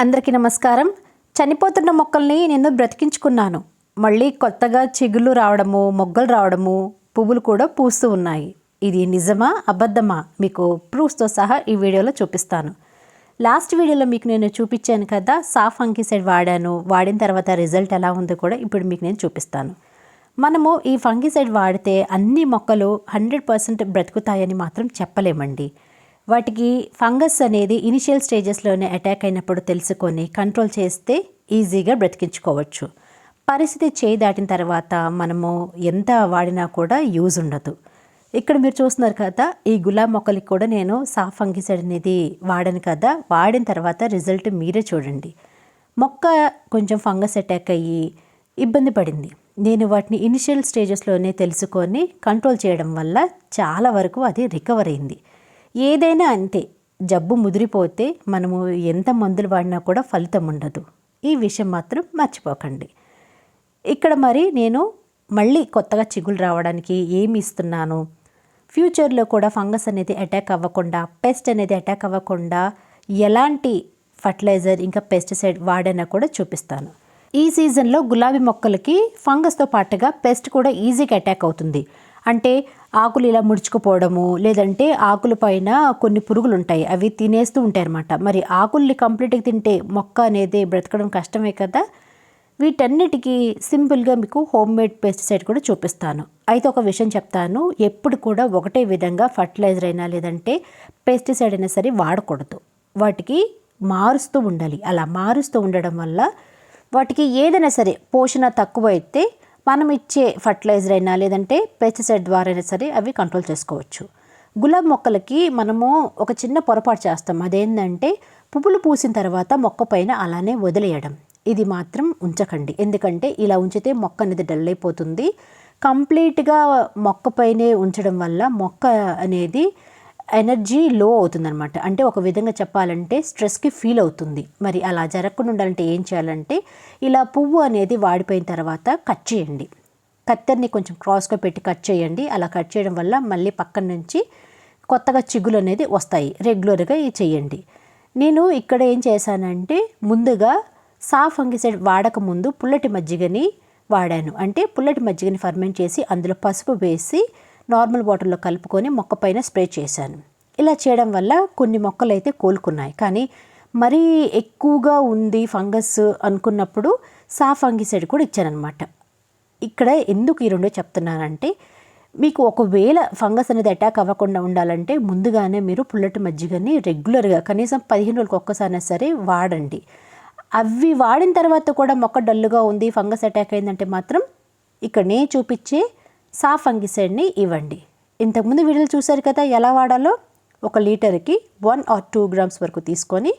అందరికీ నమస్కారం. చనిపోతున్న మొక్కల్ని నేను బ్రతికించుకున్నాను. మళ్ళీ కొత్తగా చిగుళ్ళు రావడము మొగ్గలు రావడము పువ్వులు కూడా పూస్తూ ఉన్నాయి. ఇది నిజమా అబద్ధమా? మీకు ప్రూఫ్స్తో సహా ఈ వీడియోలో చూపిస్తాను. లాస్ట్ వీడియోలో మీకు నేను చూపించాను కదా సాఫ్ ఫంగిసైడ్ వాడాను. వాడిన తర్వాత రిజల్ట్ ఎలా ఉందో కూడా ఇప్పుడు మీకు నేను చూపిస్తాను. మనము ఈ ఫంగిసైడ్ వాడితే అన్ని మొక్కలు హండ్రెడ్ పర్సెంట్ బ్రతుకుతాయని మాత్రం చెప్పలేమండి. వాటికి ఫంగస్ అనేది ఇనిషియల్ స్టేజెస్లోనే అటాక్ అయినప్పుడు తెలుసుకొని కంట్రోల్ చేస్తే ఈజీగా బ్రతికించుకోవచ్చు. పరిస్థితి చేయి దాటిన తర్వాత మనము ఎంత వాడినా కూడా యూజ్ ఉండదు. ఇక్కడ మీరు చూస్తున్నారు కదా ఈ గులాబ్ మొక్కలకి కూడా నేను సాఫ్ ఫంగిసైడ్ అనేది వాడాను కదా వాడిన తర్వాత రిజల్ట్ మీరే చూడండి. మొక్క కొంచెం ఫంగస్ అటాక్ అయ్యి ఇబ్బంది పడింది. నేను వాటిని ఇనిషియల్ స్టేజెస్లోనే తెలుసుకొని కంట్రోల్ చేయడం వల్ల చాలా వరకు అది రికవర్ అయింది. ఏదైనా అంతే జబ్బు ముదిరిపోతే మనము ఎంత మందులు వాడినా కూడా ఫలితం ఉండదు. ఈ విషయం మాత్రం మర్చిపోకండి. ఇక్కడ మరి నేను మళ్ళీ కొత్తగా చిగులు రావడానికి ఏమి ఇస్తున్నాను? ఫ్యూచర్లో కూడా ఫంగస్ అనేది అటాక్ అవ్వకుండా పెస్ట్ అనేది అటాక్ అవ్వకుండా ఎలాంటి ఫర్టిలైజర్ ఇంకా పెస్టిసైడ్ వాడైనా కూడా చూపిస్తాను. ఈ సీజన్లో గులాబీ మొక్కలకి ఫంగస్తో పాటుగా పెస్ట్ కూడా ఈజీగా అటాక్ అవుతుంది. అంటే ఆకులు ఇలా ముడుచుకుపోవడము లేదంటే ఆకుల పైన కొన్ని పురుగులు ఉంటాయి అవి తినేస్తూ ఉంటాయి అన్నమాట మరి ఆకుల్ని కంప్లీట్గా తింటే మొక్క అనేది బ్రతకడం కష్టమే కదా? వీటన్నిటికీ సింపుల్గా మీకు హోమ్ మేడ్ పెస్టిసైడ్ కూడా చూపిస్తాను. అయితే ఒక విషయం చెప్తాను. ఎప్పుడు కూడా ఒకటే విధంగా ఫర్టిలైజర్ అయినా లేదంటే పెస్టిసైడ్ అయినా సరే వాడకూడదు. వాటికి మారుస్తూ ఉండాలి. అలా మారుస్తూ ఉండడం వల్ల వాటికి ఏదైనా సరే పోషణ తక్కువ అయితే మనం ఇచ్చే ఫర్టిలైజర్ అయినా లేదంటే పెస్టిసైడ్ ద్వారా అయినా సరే అవి కంట్రోల్ చేసుకోవచ్చు. గులాబ్ మొక్కలకి మనము ఒక చిన్న పొరపాటు చేస్తాం. అదేంటంటే పువ్వులు పూసిన తర్వాత మొక్క పైన అలానే వదిలేయడం. ఇది మాత్రం ఉంచకండి. ఎందుకంటే ఇలా ఉంచితే మొక్క అనేది డల్ అయిపోతుంది. కంప్లీట్గా మొక్క పైనే ఉంచడం వల్ల మొక్క అనేది ఎనర్జీ లో అవుతుందన్నమాట. అంటే ఒక విధంగా చెప్పాలంటే స్ట్రెస్కి ఫీల్ అవుతుంది. మరి అలా జరగకుండా ఉండాలంటే ఏం చేయాలంటే ఇలా పువ్వు అనేది వాడిపోయిన తర్వాత కట్ చేయండి. కత్తెర్ని కొంచెం క్రాస్గా పెట్టి కట్ చేయండి. అలా కట్ చేయడం వల్ల మళ్ళీ పక్కన నుంచి కొత్తగా చిగులు అనేది వస్తాయి. రెగ్యులర్గా ఇవి చేయండి. నేను ఇక్కడ ఏం చేశానంటే ముందుగా సాఫ్ ఫంగిసైడ్ వాడకముందు పుల్లటి మజ్జిగని వాడాను. అంటే పుల్లటి మజ్జిగని ఫర్మెంట్ చేసి అందులో పసుపు వేసి నార్మల్ వాటర్లో కలుపుకొని మొక్క పైన స్ప్రే చేశాను. ఇలా చేయడం వల్ల కొన్ని మొక్కలు అయితే కోలుకున్నాయి. కానీ మరీ ఎక్కువగా ఉంది ఫంగస్ అనుకున్నప్పుడు సాఫ్ ఫంగిసైడ్ కూడా ఇచ్చానమాట ఇక్కడ ఎందుకు ఈ రెండో చెప్తున్నానంటే మీకు ఒకవేళ ఫంగస్ అనేది అటాక్ అవ్వకుండా ఉండాలంటే ముందుగానే మీరు పుల్లటి మజ్జిగని రెగ్యులర్గా కనీసం పదిహేను రోజులకు ఒక్కసారి సరే వాడండి. అవి వాడిన తర్వాత కూడా మొక్క డల్లుగా ఉంది ఫంగస్ అటాక్ అయిందంటే మాత్రం ఇక్కడ నేను చూపించే సాఫ్ ఫంగిసైడ్ని ఇవ్వండి. ఇంతకుముందు వీడియోలు చూశారు కదా ఎలా వాడాలో? ఒక లీటర్కి వన్ ఆర్ టూ గ్రామ్స్ వరకు తీసుకొని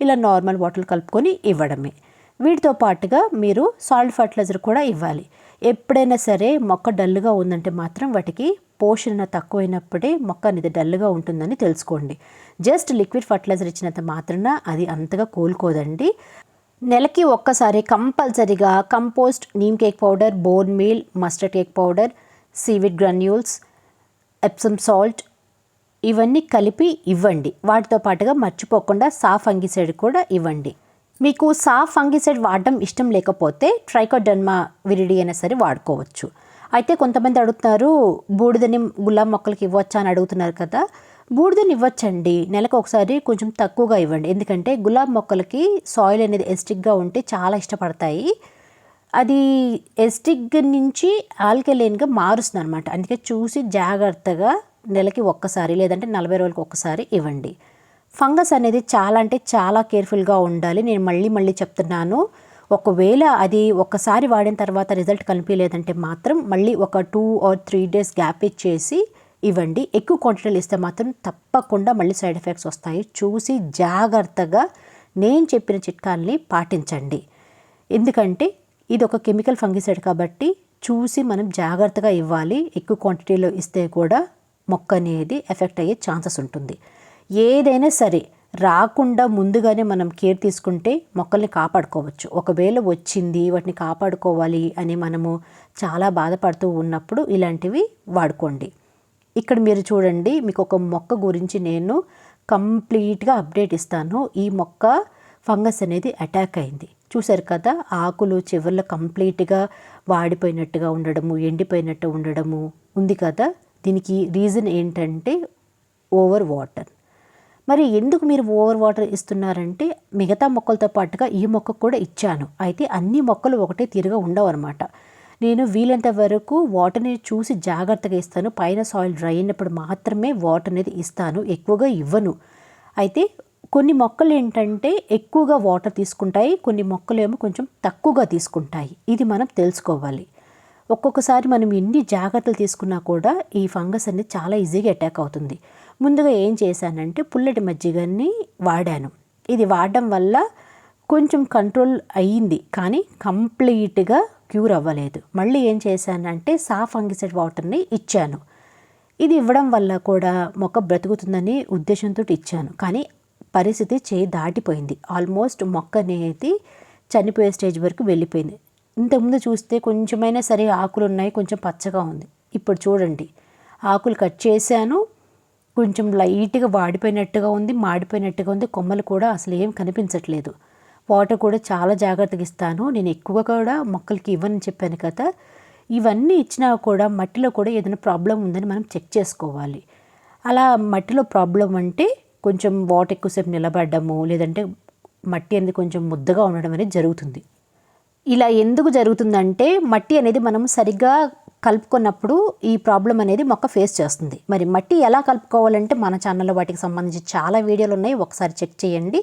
ఇలా నార్మల్ బాటిల్ కలుపుకొని ఇవ్వడమే. వీటితో పాటుగా మీరు సాల్ట్ ఫర్టిలైజర్ కూడా ఇవ్వాలి. ఎప్పుడైనా సరే మొక్క డల్గా ఉందంటే మాత్రం వాటికి పోషణ తక్కువైనప్పుడే మొక్క అనేది డల్గా ఉంటుందని తెలుసుకోండి. జస్ట్ లిక్విడ్ ఫర్టిలైజర్ ఇచ్చినంత మాత్రాన అది అంతగా కోలుకోదండి. నెలకి ఒక్కసారి కంపల్సరీగా compost neem cake powder bone meal mustard cake powder seaweed granules Epsom salt ఇవన్నీ కలిపి ఇవ్వండి. వాటితో పాటుగా మర్చిపోకుండా సాఫ్ అంగిసైడ్ కూడా ఇవ్వండి. మీకు సాఫ్ ఫంగిసైడ్ వాడడం ఇష్టం లేకపోతే ట్రైకోడర్మా విరిడి అయినా సరే వాడుకోవచ్చు. అయితే కొంతమంది అడుగుతున్నారు బూడిదని గులాబ్ మొక్కలకి ఇవ్వచ్చా అని అడుగుతున్నారు కదా. బూడిదని ఇవ్వచ్చండి. నెలకు ఒకసారి కొంచెం తక్కువగా ఇవ్వండి. ఎందుకంటే గులాబ్ మొక్కలకి సాయిల్ అనేది ఎస్టిక్గా ఉంటే చాలా ఇష్టపడతాయి. అది ఎస్టిక్ నుంచి ఆల్కలైన్గా మారుస్తుంది అనమాట అందుకే చూసి జాగ్రత్తగా నెలకి ఒక్కసారి లేదంటే నలభై రోజులకి ఒక్కసారి ఇవ్వండి. ఫంగస్ అనేది చాలా అంటే చాలా కేర్ఫుల్గా ఉండాలి. నేను మళ్ళీ మళ్ళీ చెప్తున్నాను. ఒకవేళ అది ఒక్కసారి వాడిన తర్వాత రిజల్ట్ కనిపించలేదంటే మాత్రం మళ్ళీ ఒక two or three days gap ఇచ్చేసి ఇవ్వండి. ఎక్కువ క్వాంటిటీలు ఇస్తే మాత్రం తప్పకుండా మళ్ళీ సైడ్ ఎఫెక్ట్స్ వస్తాయి. చూసి జాగ్రత్తగా నేను చెప్పిన చిట్కాల్ని పాటించండి. ఎందుకంటే ఇది ఒక కెమికల్ ఫంగిసైడ్ కాబట్టి చూసి మనం జాగ్రత్తగా ఇవ్వాలి. ఎక్కువ క్వాంటిటీలో ఇస్తే కూడా మొక్క అనేది ఎఫెక్ట్ అయ్యే ఛాన్సెస్ ఉంటుంది. ఏదైనా సరే రాకుండా ముందుగానే మనం కేర్ తీసుకుంటే మొక్కల్ని కాపాడుకోవచ్చు. ఒకవేళ వచ్చింది వాటిని కాపాడుకోవాలి అని మనము చాలా బాధపడుతూ ఉన్నప్పుడు ఇలాంటివి వాడుకోండి. ఇక్కడ మీరు చూడండి మీకు ఒక మొక్క గురించి నేను కంప్లీట్గా అప్డేట్ ఇస్తాను. ఈ మొక్క ఫంగస్ అనేది అటాక్ అయింది. చూశారు కదా ఆకులు చివర్లో కంప్లీట్గా వాడిపోయినట్టుగా ఉండడము ఎండిపోయినట్టు ఉండడము ఉంది కదా. దీనికి రీజన్ ఏంటంటే ఓవర్ వాటర్. మరి ఎందుకు మీరు ఓవర్ వాటర్ ఇస్తున్నారంటే మిగతా మొక్కలతో పాటుగా ఈ మొక్క కూడా ఇచ్చాను. అయితే అన్ని మొక్కలు ఒకటే తీరుగా ఉండవు అనమాట నేను వీలంత వరకు వాటర్ని చూసి జాగ్రత్తగా ఇస్తాను. పైన సాయిల్ డ్రై అయినప్పుడు మాత్రమే వాటర్ అనేది ఇస్తాను. ఎక్కువగా ఇవ్వను. అయితే కొన్ని మొక్కలు ఏంటంటే ఎక్కువగా వాటర్ తీసుకుంటాయి కొన్ని మొక్కలు ఏమో కొంచెం తక్కువగా తీసుకుంటాయి. ఇది మనం తెలుసుకోవాలి. ఒక్కొక్కసారి మనం ఎన్ని జాగ్రత్తలు తీసుకున్నా కూడా ఈ ఫంగస్ అనేది చాలా ఈజీగా అటాక్ అవుతుంది. ముందుగా ఏం చేశానంటే పుల్లటి మజ్జిగని వాడాను. ఇది వాడడం వల్ల కొంచెం కంట్రోల్ అయ్యింది కానీ కంప్లీట్గా క్యూర్ అవ్వలేదు. మళ్ళీ ఏం చేశానంటే సాఫ్ ఫంగిసైడ్ వాటర్ని ఇచ్చాను. ఇది ఇవ్వడం వల్ల కూడా మొక్క బ్రతుకుతుందని ఉద్దేశంతో ఇచ్చాను. కానీ పరిస్థితి చేయి దాటిపోయింది. ఆల్మోస్ట్ మొక్క అనేది చనిపోయే స్టేజ్ వరకు వెళ్ళిపోయింది. ఇంతకుముందు చూస్తే కొంచెమైనా సరే ఆకులు ఉన్నాయి కొంచెం పచ్చగా ఉంది. ఇప్పుడు చూడండి. ఆకులు కట్ చేశాను. కొంచెం లైట్గా వాడిపోయినట్టుగా ఉంది మాడిపోయినట్టుగా ఉంది. కొమ్మలు కూడా అసలు ఏం కనిపించట్లేదు. వాటర్ కూడా చాలా జాగ్రత్తగా ఇస్తాను. నేను ఎక్కువగా కూడా మొక్కలకి ఇవ్వని చెప్పాను కదా. ఇవన్నీ ఇచ్చినా కూడా మట్టిలో కూడా ఏదైనా ప్రాబ్లం ఉందని మనం చెక్ చేసుకోవాలి. అలా మట్టిలో ప్రాబ్లం అంటే కొంచెం వాటర్ ఎక్కువసేపు నిలబడము లేదంటే మట్టి అనేది కొంచెం ముద్దగా ఉండడం అనేది జరుగుతుంది. ఇలా ఎందుకు జరుగుతుందంటే మట్టి అనేది మనం సరిగ్గా కలుపుకున్నప్పుడు ఈ ప్రాబ్లం అనేది మొక్క ఫేస్ చేస్తుంది. మరి మట్టి ఎలా కలుపుకోవాలంటే మన ఛానల్లో వాటికి సంబంధించి చాలా వీడియోలు ఉన్నాయి. ఒకసారి చెక్ చేయండి.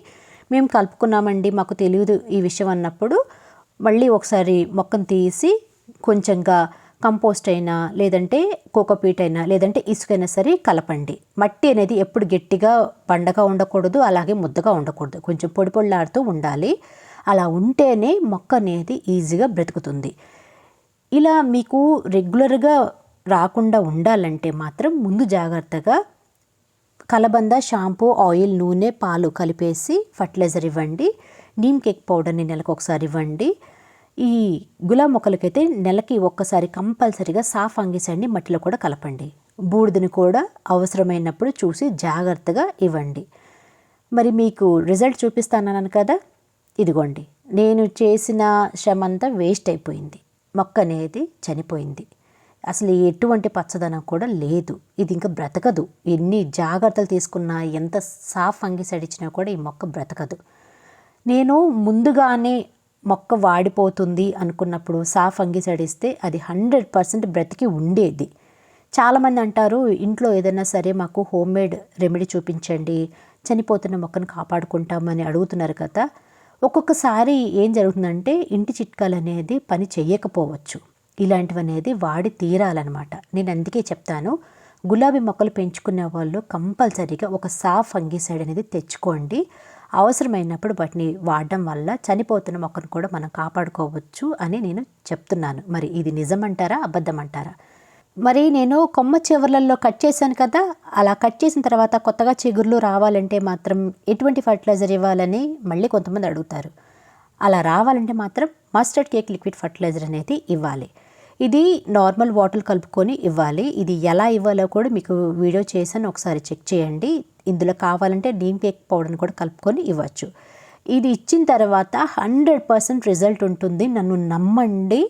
మేము కలుపుకున్నామండి మాకు తెలియదు ఈ విషయం అన్నప్పుడు. మళ్ళీ ఒకసారి మొక్కను తీసి కొంచెంగా కంపోస్ట్ అయినా లేదంటే కోకోపీట్ అయినా లేదంటే ఇసుకైనా సరే కలపండి. మట్టి అనేది ఎప్పుడు గట్టిగా పండగా ఉండకూడదు అలాగే ముద్దగా ఉండకూడదు. కొంచెం పొడి పొడిలాడుతూ ఉండాలి. అలా ఉంటేనే మొక్క అనేది ఈజీగా బ్రతుకుతుంది. ఇలా మీకు రెగ్యులర్గా రాకుండా ఉండాలంటే మాత్రం ముందు జాగ్రత్తగా కలబంద షాంపూ ఆయిల్ నూనె పాలు కలిపేసి ఫర్టిలైజర్ ఇవ్వండి. నీమ్ కేక్ పౌడర్ని నెలకు ఒకసారి ఇవ్వండి. ఈ గులాబ్ మొక్కలకైతే నెలకి ఒక్కసారి కంపల్సరీగా సాఫ్ అంగిసండి మట్టిలో కూడా కలపండి. బూడిదని కూడా అవసరమైనప్పుడు చూసి జాగ్రత్తగా ఇవ్వండి. మరి మీకు రిజల్ట్ చూపిస్తానన్నాను కదా? ఇదిగోండి నేను చేసిన శ్రమ అంతా వేస్ట్ అయిపోయింది. మొక్క అనేది చనిపోయింది. అసలు ఎటువంటి పచ్చదనం కూడా లేదు. ఇది ఇంకా బ్రతకదు. ఎన్ని జాగ్రత్తలు తీసుకున్నా ఎంత సాఫ్ అంగిసైడ్ ఇచ్చినా కూడా ఈ మొక్క బ్రతకదు. నేను ముందుగానే మొక్క వాడిపోతుంది అనుకున్నప్పుడు సాఫ్ అంగిసైడ్ ఇస్తే అది హండ్రెడ్ పర్సెంట్ బ్రతికి ఉండేది. చాలామంది అంటారు ఇంట్లో ఏదైనా సరే మాకు హోమ్ మేడ్ రెమెడీ చూపించండి చనిపోతున్న మొక్కను కాపాడుకుంటామని అడుగుతున్నారు కదా. ఒక్కొక్కసారి ఏం జరుగుతుందంటే ఇంటి చిట్కాలు అనేది పని చేయకపోవచ్చు ఇలాంటివి అనేది వాడి తీరాలన్నమాట. నేను అందుకే చెప్తాను గులాబీ మొక్కలు పెంచుకునే వాళ్ళు కంపల్సరీగా ఒక సాఫ్ ఫంగిసైడ్ అనేది తెచ్చుకోండి. అవసరమైనప్పుడు వాటిని వాడడం వల్ల చనిపోతున్న మొక్కను కూడా మనం కాపాడుకోవచ్చు అని నేను చెప్తున్నాను. మరి ఇది నిజమంటారా? అబద్ధం అంటారా మరి నేను కొమ్మ చివర్లలో కట్ చేశాను కదా అలా కట్ చేసిన తర్వాత కొత్తగా చిగుర్లు రావాలంటే మాత్రం ఎటువంటి ఫర్టిలైజర్ ఇవ్వాలని మళ్ళీ కొంతమంది అడుగుతారు. అలా రావాలంటే మాత్రం మస్టర్డ్ కేక్ లిక్విడ్ ఫర్టిలైజర్ అనేది ఇవ్వాలి. ఇది నార్మల్ వాటర్ కలుపుకొని ఇవ్వాలి. ఇది ఎలా ఇవ్వాలో కూడా మీకు వీడియో చేశాను ఒకసారి చెక్ చేయండి. ఇందులో కావాలంటే నీమ్ కేక్ పౌడర్ని కూడా కలుపుకొని ఇవ్వచ్చు. ఇది ఇచ్చిన తర్వాత హండ్రెడ్ పర్సెంట్ రిజల్ట్ ఉంటుంది. నన్ను నమ్మండి.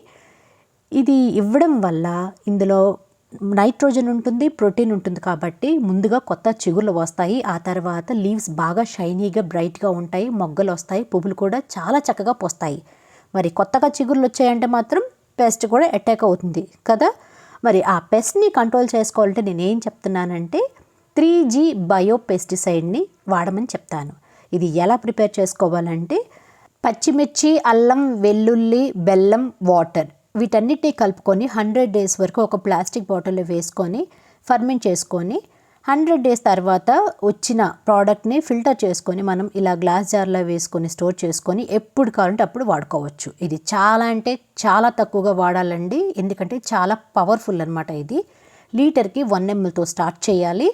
ఇది ఇవ్వడం వల్ల ఇందులో నైట్రోజన్ ఉంటుంది ప్రోటీన్ ఉంటుంది కాబట్టి ముందుగా కొత్త చిగుర్లు వస్తాయి. ఆ తర్వాత లీవ్స్ బాగా షైనీగా బ్రైట్గా ఉంటాయి. మొగ్గలు వస్తాయి. పువ్వులు కూడా చాలా చక్కగా పోస్తాయి. మరి కొత్తగా చిగుర్లు వచ్చాయంటే మాత్రం పెస్ట్ కూడా అటాక్ అవుతుంది కదా? మరి ఆ పెస్ట్ని కంట్రోల్ చేసుకోవాలంటే నేనేం చెప్తున్నానంటే త్రీ జీ బయో పెస్టిసైడ్ని వాడమని చెప్తాను. ఇది ఎలా ప్రిపేర్ చేసుకోవాలంటే పచ్చిమిర్చి అల్లం వెల్లుల్లి బెల్లం వాటర్ వీటన్నిటిని కలుపుకొని హండ్రెడ్ డేస్ వరకు ఒక ప్లాస్టిక్ బాటిల్లో వేసుకొని ఫర్మెంట్ చేసుకొని హండ్రెడ్ డేస్ తర్వాత వచ్చిన ప్రోడక్ట్ని ఫిల్టర్ చేసుకొని మనం ఇలా గ్లాస్ జార్లో వేసుకొని స్టోర్ చేసుకొని ఎప్పుడు కావాలంటే అప్పుడు వాడుకోవచ్చు. ఇది చాలా అంటే చాలా తక్కువగా వాడాలండి. ఎందుకంటే చాలా పవర్ఫుల్ అనమాట ఇది. లీటర్కి వన్ ఎంఎల్తో స్టార్ట్ చేయాలి.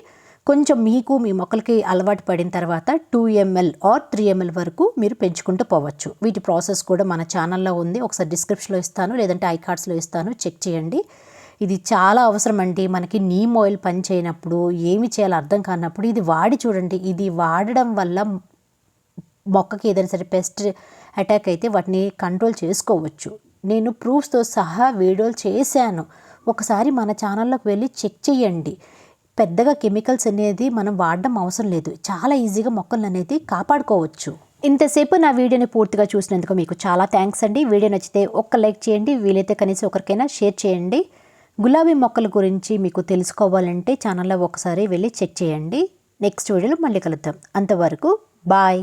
కొంచెం మీకు మీ మొక్కలకి అలవాటు పడిన తర్వాత two ml or three ml వరకు మీరు పెంచుకుంటూ పోవచ్చు. వీటి ప్రాసెస్ కూడా మన ఛానల్లో ఉంది. ఒకసారి డిస్క్రిప్షన్లో ఇస్తాను లేదంటే ఐ కార్డ్స్లో ఇస్తాను. చెక్ చేయండి. ఇది చాలా అవసరం అండి మనకి నీమ్ ఆయిల్ పని చేయనప్పుడు ఏమి చేయాలో అర్థం కానప్పుడు ఇది వాడి చూడండి. ఇది వాడడం వల్ల మొక్కకి ఏదైనా సరే పెస్ట్ అటాక్ అయితే వాటిని కంట్రోల్ చేసుకోవచ్చు. నేను ప్రూఫ్స్తో సహా వీడియోలు చేశాను. ఒకసారి మన ఛానల్లోకి వెళ్ళి చెక్ చేయండి. పెద్దగా కెమికల్స్ అనేది మనం వాడడం అవసరం లేదు. చాలా ఈజీగా మొక్కలను అనేది కాపాడుకోవచ్చు. ఇంతసేపు నా వీడియోని పూర్తిగా చూసినందుకు మీకు చాలా థ్యాంక్స్ అండి. వీడియో నచ్చితే ఒక్క లైక్ చేయండి. వీలైతే కనీసం ఒకరికైనా షేర్ చేయండి. గులాబీ మొక్కల గురించి మీకు తెలుసుకోవాలంటే ఛానల్లో ఒకసారి వెళ్ళి చెక్ చేయండి. నెక్స్ట్ వీడియోలో మళ్ళీ కలుద్దాం. అంతవరకు బాయ్.